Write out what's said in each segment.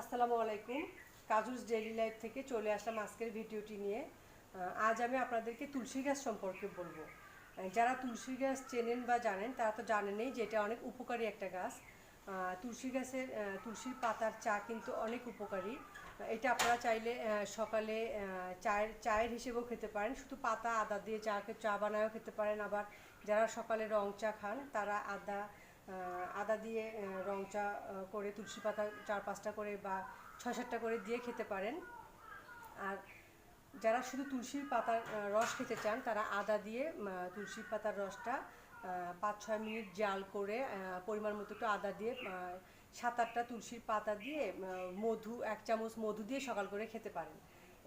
আসসালামু আলাইকুম। কাজুস daily life থেকে চলে আসলাম আজকের ভিডিওটি নিয়ে। আজ আমি আপনাদেরকে তুলসী গাছ সম্পর্কে বলব। যারা তুলসী গাছ চেনেন বা জানেন, তারা তো জানেনই যে এটা অনেক উপকারী একটা গাছ। তুলসী গাছের তুলসীর পাতার চা কিন্তু অনেক উপকারী। এটা আপনারা চাইলে সকালে চায়ের চায়ের হিসেবেও খেতে পারেন। শুধু পাতা, আদা দিয়ে চাকে চা বানায়ও খেতে পারেন। আবার যারা সকালে রং চা খান, তারা আদা আদা দিয়ে রং চা করে তুলসী পাতা চার পাঁচটা করে বা ছয় সাতটা করে দিয়ে খেতে পারেন। আর যারা শুধু তুলসীর পাতার রস খেতে চান, তারা আদা দিয়ে তুলসীর পাতার রসটা পাঁচ ছয় মিনিট জাল করে পরিমাণ মতো একটু আদা দিয়ে সাত আটটা তুলসীর পাতা দিয়ে মধু, এক চামচ মধু দিয়ে সকাল করে খেতে পারেন।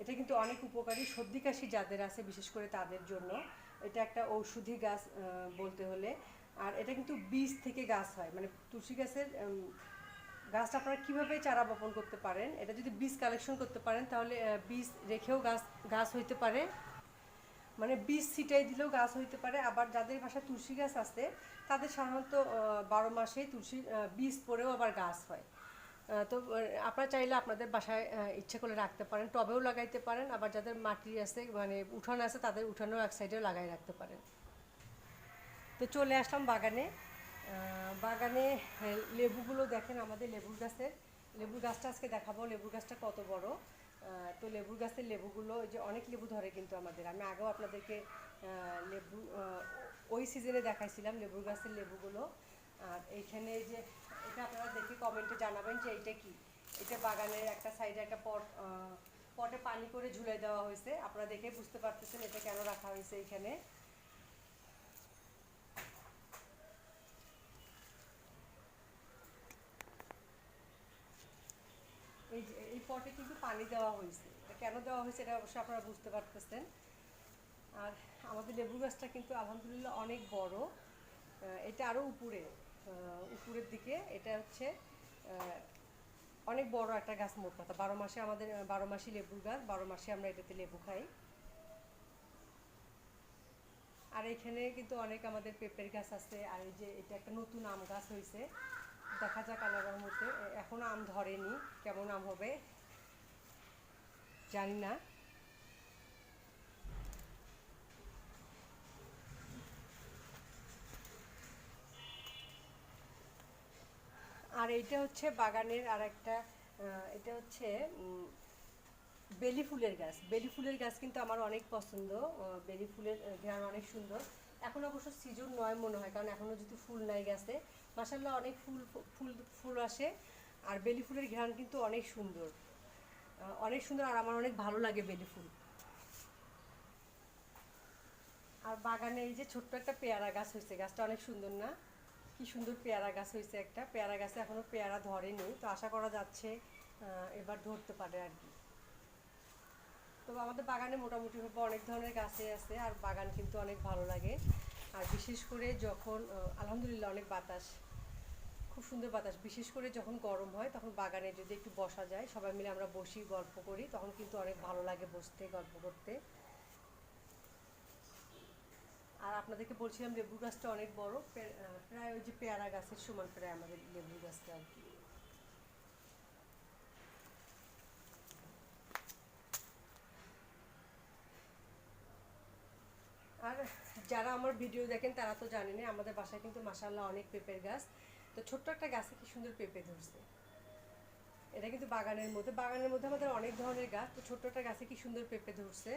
এটা কিন্তু অনেক উপকারী সর্দি কাশি যাদের আছে, বিশেষ করে তাদের জন্য। এটা একটা ঔষধি গাছ বলতে হলে। আর এটা কিন্তু বীজ থেকে গাছ হয়। মানে তুলসী গাছের গাছটা আপনারা কীভাবে চারা বপন করতে পারেন? এটা যদি বীজ কালেকশন করতে পারেন, তাহলে বীজ রেখেও গাছ গাছ হইতে পারে। মানে বীজ ছিটাই দিলেও গাছ হইতে পারে। আবার যাদের বাসায় তুলসী গাছ আছে, তাদের সাধারণত বারো মাসে তুলসী বীজ পরেও আবার গাছ হয়। তো আপনারা চাইলে আপনাদের বাসায় ইচ্ছে করে রাখতে পারেন। টবেও লাগাইতে পারেন। আবার যাদের মাটি আছে মানে উঠান আছে, তাদের উঠানেও এক সাইডেও লাগাই রাখতে পারেন। তো চলে আসলাম বাগানে। বাগানে লেবুগুলো দেখেন আমাদের লেবুর গাছের। লেবুর গাছটা আজকে দেখাবো, লেবুর গাছটা কত বড়। তো লেবুর গাছের লেবুগুলো যে অনেক লেবু ধরে কিন্তু আমাদের। আমি আগেও আপনাদেরকে লেবু ওই সিজনে দেখাইছিলাম লেবুর গাছের লেবুগুলো। আর এইখানে এই যে, এটা আপনারা দেখে কমেন্টে জানাবেন যে এইটা কি? এটা বাগানের একটা সাইডে একটা পট পটে পানি করে ঝুলে দেওয়া হয়েছে। আপনারা দেখে বুঝতে পারতেছেন এটা কেন রাখা হয়েছে এখানে এই যে এই পটে কিন্তু পানি দেওয়া হয়েছে। কেন দেওয়া হয়েছে এটা অবশ্যই আপনারা বুঝতে পারতেছেন। আর আমাদের লেবু গাছটা কিন্তু আলহামদুলিল্লাহ অনেক বড়। এটা আরও উপরে উপরের দিকে। এটা হচ্ছে অনেক বড় একটা গাছ মোট কথা। বারো মাসে আমাদের, বারো মাসি লেবুর গাছ, বারো মাসে আমরা এটাতে লেবু খাই। আর এখানে কিন্তু অনেক আমাদের পেঁপের গাছ আছে। আর এই যে এটা একটা নতুন আম গাছ হয়েছে। দেখা যাক আল্লাহর মধ্যে এখনও আম ধরেনি। কেমন আম হবে? জানি না আর এইটা হচ্ছে বাগানের আর একটা এটা হচ্ছে বেলি ফুলের গাছ। বেলি ফুলের গাছ কিন্তু আমার অনেক পছন্দ। বেলি ফুলের ঘ্রাণ অনেক সুন্দর। এখন অবশ্য সিজন নয় মনে হয়, কারণ এখনও যদি ফুল নাই গাছে। মাসাল্লাহ অনেক ফুল ফুল ফুল আসে। আর বেলি ফুলের ঘ্রাণ কিন্তু অনেক সুন্দর। অনেক সুন্দর আর আমার অনেক ভালো লাগে বেলি ফুল। আর বাগানে এই যে ছোট্ট একটা পেয়ারা গাছ হয়েছে, গাছটা অনেক সুন্দর না? কি সুন্দর পেয়ারা গাছ হয়েছে একটা। পেয়ারা গাছে এখনও পেয়ারা ধরেনি, তো আশা করা যাচ্ছে এবার ধরতে পারে আর কি। তো আমাদের বাগানে মোটামুটি ভাবে অনেক ধরনের গাছে আছে, আর বাগান কিন্তু অনেক ভালো লাগে। আর বিশেষ করে যখন আলহামদুলিল্লাহ অনেক বাতাস খুব সুন্দর বাতাস। বিশেষ করে যখন গরম হয়, তখন বাগানে যদি একটু বসা যায়, সবাই মিলে আমরা বসি, গল্প করি, তখন কিন্তু অনেক ভালো লাগে বসতে, গল্প করতে। আর আপনাদেরকে বলছিলাম লেবু গাছটা অনেক বড় প্রায় ওই যে পেয়ারা গাছের সমান প্রায় আমাদের লেবু গাছটা আর কি। আর যারা আমার ভিডিও দেখেন, তারা তো জানেনই, আমাদের বাসায় কিন্তু মাসাল্লাহ অনেক পেঁপের গাছ। তো ছোট্ট একটা গাছে কি সুন্দর পেঁপে ধরছে। এটা কিন্তু বাগানের মধ্যে বাগানের মধ্যে আমাদের অনেক ধরনের গাছ, তো ছোট্ট একটা গাছে কি সুন্দর পেঁপে ধরছে।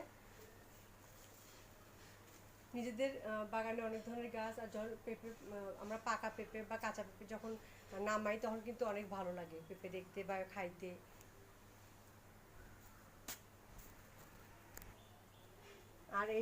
নিজেদের বাগানে অনেক ধরনের গাছ আর যখন পেঁপে আমরা পাকা পেঁপে বা কাঁচা পেঁপে যখন নামাই, তখন কিন্তু অনেক ভালো লাগে পেঁপে দেখতে বা খাইতে। আর